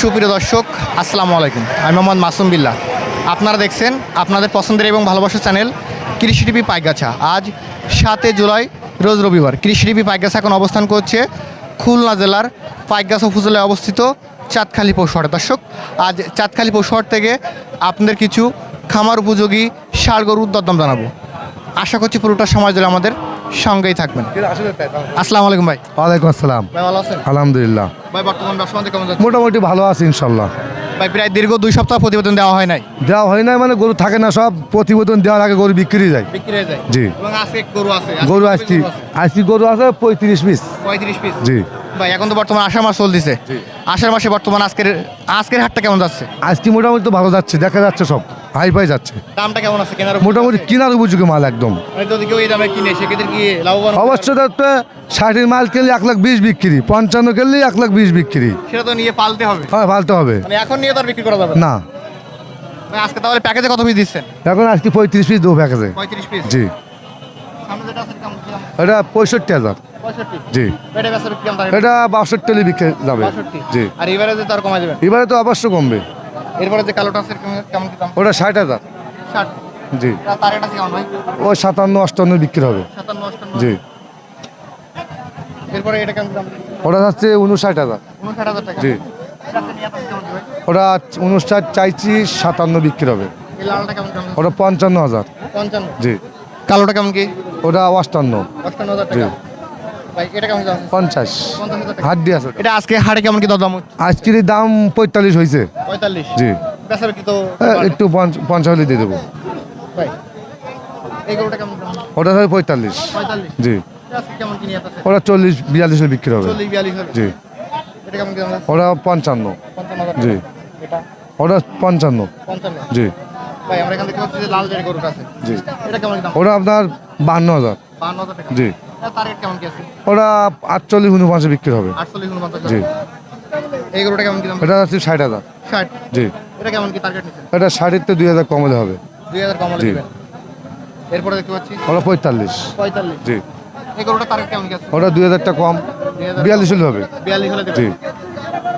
সুপ্রিয় দর্শক, আসসালামু আলাইকুম। আমি মোহাম্মদ মাসুম বিল্লাহ। আপনারা দেখছেন আপনাদের পছন্দের এবং ভালোবাসার চ্যানেল কৃষি টিভি পাইগাছা। আজ সাতে জুলাই, রোজ রবিবার। কৃষি টিভি পাইগাছা এখন অবস্থান করছে খুলনা জেলার পাইগাছা উপজেলায় অবস্থিত চাঁদখালি পৌষহাটে দর্শক, আজ চাঁদখালি পৌষহাট থেকে আপনাদের কিছু খামার উপযোগী ষাড় গরুর জানাব। আশা করছি পুরোটা সময় ধরে আমাদের সঙ্গেই থাকবেন। আসসালামু আলাইকুম ভাই। ওয়ালাইকুম আসসালাম। ভাই ভালো আছেন? আলহামদুলিল্লাহ। ভাই বর্তমান ব্যবসা কেমন যাচ্ছে? মোটামুটি ভালো আছে ইনশাল্লাহ। ভাই প্রায় দীর্ঘ দুই সপ্তাহ প্রতিবেদন দেওয়া হয় নাই। দেওয়া হয় না মানে গরু থাকে না সব প্রতিবেদন দেওয়ার আগে গরু বিক্রি যায়। বিক্রি হয়ে যায়। জি। এবং আজকে গরু আছে গরু আজকে আজকে গরু আছে পঁয়ত্রিশ পিস। পঁয়ত্রিশ পিস। জি। ভাই এখন তো বর্তমান আষাঢ় মাস চলতেছে। আষাঢ় মাসে বর্তমান আজকের আজকের হাটটা কেমন যাচ্ছে? আজকে মোটামুটি তো ভালো যাচ্ছে দেখা যাচ্ছে সব। হাই ফাই যাচ্ছে। দামটা কেমন আছে কেনার মোটামুটি কেনার উপযোগী মাল একদম। মানে যদি কেউ এই দামে কিনে সেক্ষেত্রে কি লাভবান অবশ্য তো ষাটের মাল কিনলে এক লাখ বিশ বিক্রি পঞ্চান্ন কিনলে এক লাখ বিশ বিক্রি। সেটা তো নিয়ে পালতে হবে। হ্যাঁ ফালতে হবে। মানে এখন নিয়ে তো আর বিক্রি করা যাবে না। না। আজকে তাহলে প্যাকেজে কত পিস দিচ্ছেন? এখন আজকে পঁয়ত্রিশ পিস দেবো প্যাকেজে। পঁয়ত্রিশ পিস জি? এটা পঁয়ষট্টি হাজার। জি। এটা বাষট্টি বিক্রি যাবে। জি। আর এবারে যে তার কমাই দেবেন? এবারে তো অবশ্য কমবে। এরপরে যে কালোটা আছে কেমন- কি দাম? ওটা ষাট হাজার। ষাট। জি। তার এটা কেমন ভাই? ওই সাতান্ন অষ্টান্ন বিক্রি হবে। সাতান্ন অষ্টান্ন। জি। এরপরে এটা কেমন দাম? ওটা যাচ্ছে উনষাট হাজার। উনষাট হাজার টাকা। জি। ওটা উনষাট চাইছি সাতান্ন বিক্রি হবে। ওটা পঞ্চান্ন হাজার। পঞ্চান্ন। জি। কালোটা কেমন কি? ওটা অষ্টান্ন। অষ্টান্ন হাজার জি। পঞ্চাশ। আছে। ওটা। এটা আজকে হাটে কেমন কি দাম আজকের দাম পঁয়তাল্লিশ হয়েছে পঁয়তাল্লিশ। জি। একটু পঞ্চ- পঞ্চাশ হলে দিয়ে দেবো। ওটা পঁয়তাল্লিশ। জি। ওটা চল্লিশ বিয়াল্লিশে বিক্রি হবে। জি। ওটা পঞ্চান্ন। জি। ওটা পঞ্চান্ন। জি। ওটা আপনার বান্ন হাজার। জি। ওটা আটচল্লিশ উনপঞ্চাশে বিক্রি হবে। জি। এই গরুটা কেমন কি দাম? এটা হচ্ছে ষাট হাজার। ষাট? জি। এটা কেমন কি টার্গেট নিচ্ছে? এটা ষাটের তো দুই হাজার কমলে হবে। দুই হাজার কম জি। এরপরে দেখতে পাচ্ছি? ওটা পঁয়তাল্লিশ। পঁয়তাল্লিশ। জি। এই গরুটা টার্গেট কেমন কি আছে? ওটা দুই হাজারটা কম। দুই বিয়াল্লিশ হলে হবে। বিয়াল্লিশ হলে জি।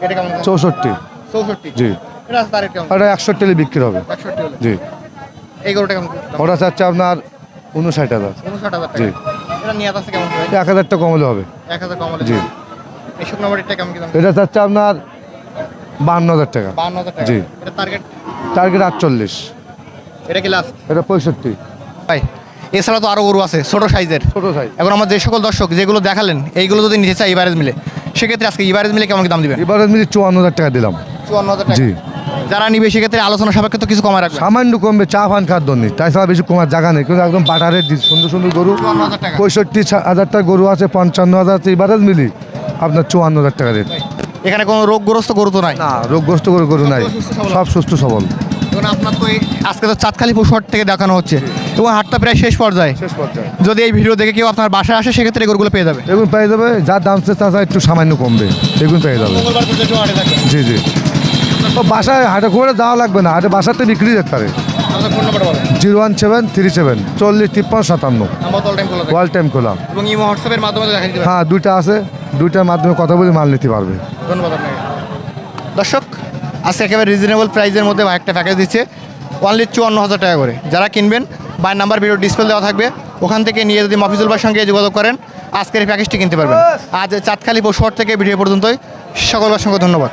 এটা কেমন চৌষট্টি। চৌষট্টি। জি। এটা টার্গেট কেমন? ওটা একষট্টি হলে বিক্রি হবে। একষট্টি হলে। জি। এই গরুটা কেমন ওটা চাচ্ছে আপনার উনষাট হাজার। উনষাট হাজার জি। টাকা এটা নিয়ে আছে কেমন এক হাজারটা কমলে হবে। এক হাজার জি। এই শুকনো বাড়িটা কেমন কি এটা চাচ্ছে আপনার বান্ন হাজার টাকা। বান্ন হাজার টাকা। জি। এটা টার্গেট টার্গেট আটচল্লিশ। এটা কি লাস্ট এটা পঁয়ষট্টি। ভাই এছাড়া তো আরও গরু আছে ছোটো সাইজের। ছোটো সাইজ এখন আমার যে সকল দর্শক যেগুলো দেখালেন এইগুলো যদি নিতে চাই ইভারেজ মিলে সেক্ষেত্রে আজকে ইভারেজ মিলে কেমন দাম দিবেন? এবারে মিলে চুয়ান্ন হাজার টাকা দিলাম। চুয়ান্ন হাজার টাকা। জি। যারা নিবে সেক্ষেত্রে আলোচনা সাপেক্ষে তো কিছু কমায় রাখবে। সামান্য কমবে চা ফান খাদ্য নেই। তাছাড়া বেশি কমার জায়গা নেই। কিন্তু একদম বাটারের সুন্দর সুন্দর গরু পঁয়ষট্টি হাজারটা গরু আছে পঞ্চান্ন হাজার আছে এবারে মিলি আপনার চুয়ান্ন হাজার টাকা রেট এখানে কোনো রোগগ্রস্ত গরু তো নাই? না রোগগ্রস্ত করে গরু নাই। সব সুস্থ সবল। আপনার তো আজকে তো চাঁদখালি পশুহাট থেকে দেখানো হচ্ছে। এবং হাটটা প্রায় শেষ পর্যায়ে। শেষ পর্যায়ে। যদি এই ভিডিও দেখে কেউ আপনার বাসায় আসে সেক্ষেত্রে এই গরুগুলো পেয়ে যাবে। এগুন পেয়ে যাবে। যা দাম সে তাছাড়া একটু সামান্য কমবে। এগুন পেয়ে যাবে। হাটে জি জি। বাসায় হাটে করে যাওয়া লাগবে না হাটে বাসাতে বিক্রি যেতে পারে। Zero one seven three seven চল্লিশ তিপ্পান্ন সাতান্ন। নাম্বার টাইম খোলা ওয়াল টাইম খোলা। হ্যাঁ দুইটা আছে দুইটার মাধ্যমে কথা বলে মাল নিতে পারবে। ধন্যবাদ দর্শক আজকে একেবারে রিজনেবল প্রাইসের মধ্যে একটা প্যাকেজ দিচ্ছে। অনলি চুয়ান্ন হাজার টাকা করে। যারা কিনবেন বাই নাম্বার ভিডিও ডিসপ্লে দেওয়া থাকবে। ওখান থেকে নিয়ে যদি মফিজুল ভাইয়ের সঙ্গে যোগাযোগ করেন আজকের এই প্যাকেজটি কিনতে পারবেন। আজ চাঁদখালি পশুহাট থেকে ভিডিও পর্যন্তই। সকলের সঙ্গে ধন্যবাদ।